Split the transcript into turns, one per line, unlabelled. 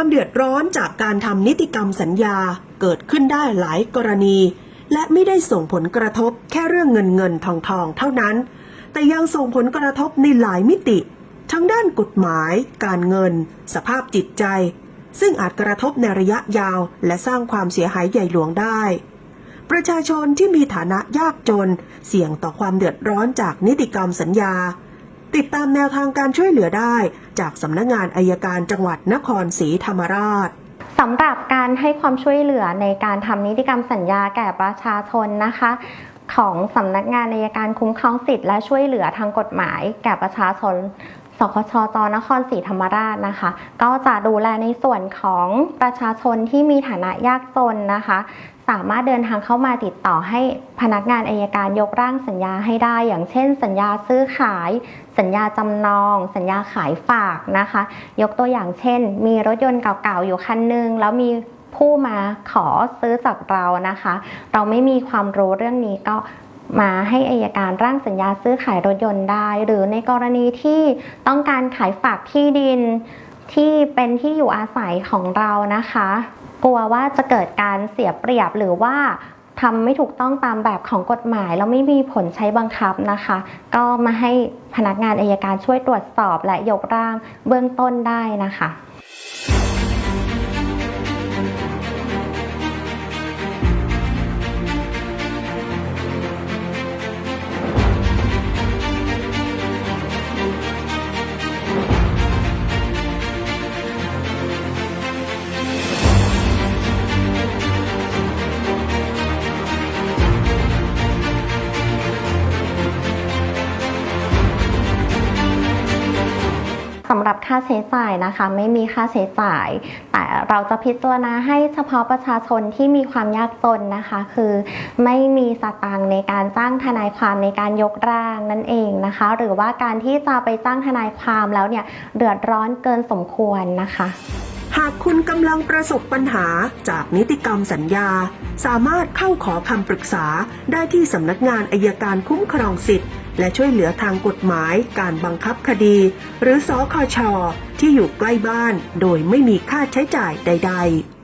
ความเดือดร้อนจากการทำนิติกรรมสัญญาเกิดขึ้นได้หลายกรณี และไม่ได้ส่งผลกระทบแค่เรื่องเงินเงินทองทองเท่านั้น แต่ยังส่งผลกระทบในหลายมิติ ทั้งด้านกฎหมาย การเงิน สภาพจิตใจ ซึ่งอาจกระทบในระยะยาวและสร้างความเสียหายใหญ่หลวงได้ ประชาชนที่มีฐานะยากจน เสี่ยงต่อความเดือดร้อนจากนิติกรรมสัญญา ติดตามแนวทางการช่วยเหลือได้ จากสำนักงานอายการจังหวัดนครศรีธรรมราช
สำหรับการให้ความช่วยเหลือในการทำนิติกรรมสัญญาแก่ประชาชนนะคะ ของสำนักงานอัยการคุ้มครองสิทธิ์และช่วยเหลือทางกฎหมาย แก่ประชาชนสคชจนครศรีธรรมราชนะคะ ก็จะดูแลในส่วนของประชาชนที่มีฐานะยากจนนะคะ สามารถเดินทางเข้ามาติดต่อให้พนักงานอายการยกร่างสัญญาให้ได้ อย่างเช่น สัญญาซื้อขาย สัญญาจำนอง สัญญาขายฝากนะคะ ยกตัวอย่างเช่น มีรถยนต์เก่าๆอยู่คันนึงแล้วมีผู้มาขอซื้อจากเรานะคะ เราไม่มีความรู้เรื่องนี้ก็มาให้อายการร่างสัญญาซื้อขายรถยนต์ได้ หรือในกรณีที่ต้องการขายฝากที่ดินที่เป็นที่อยู่อาศัยของเรานะคะ กลัวว่าจะเกิดการเสียเปรียบหรือว่าทำไม่ถูกต้องตามแบบของกฎหมาย แล้วไม่มีผลใช้บังคับนะคะ ก็มาให้พนักงานอายการช่วยตรวจสอบและยกร่างเบื้องต้นได้นะคะ สำหรับค่าใช้จ่ายนะคะ ไม่มีค่าใช้จ่าย แต่เราจะพิจารณาให้เฉพาะประชาชนที่มีความยากจนนะคะ คือไม่มีสตางค์ในการจ้างทนายความในการยกร่างนั่นเองนะคะ หรือว่าการที่จะไปจ้างทนายความแล้วเนี่ยเดือดร้อนเกินสมควรนะคะ
หากคุณกำลังประสบปัญหาจากนิติกรรมสัญญา สามารถเข้าขอคำปรึกษาได้ที่สำนักงานอายการคุ้มครองสิทธิ์ และช่วยเหลือทางกฎหมายการบังคับคดี หรือสอคชที่อยู่ใกล้บ้านโดยไม่มีค่าใช้จ่ายใด ๆ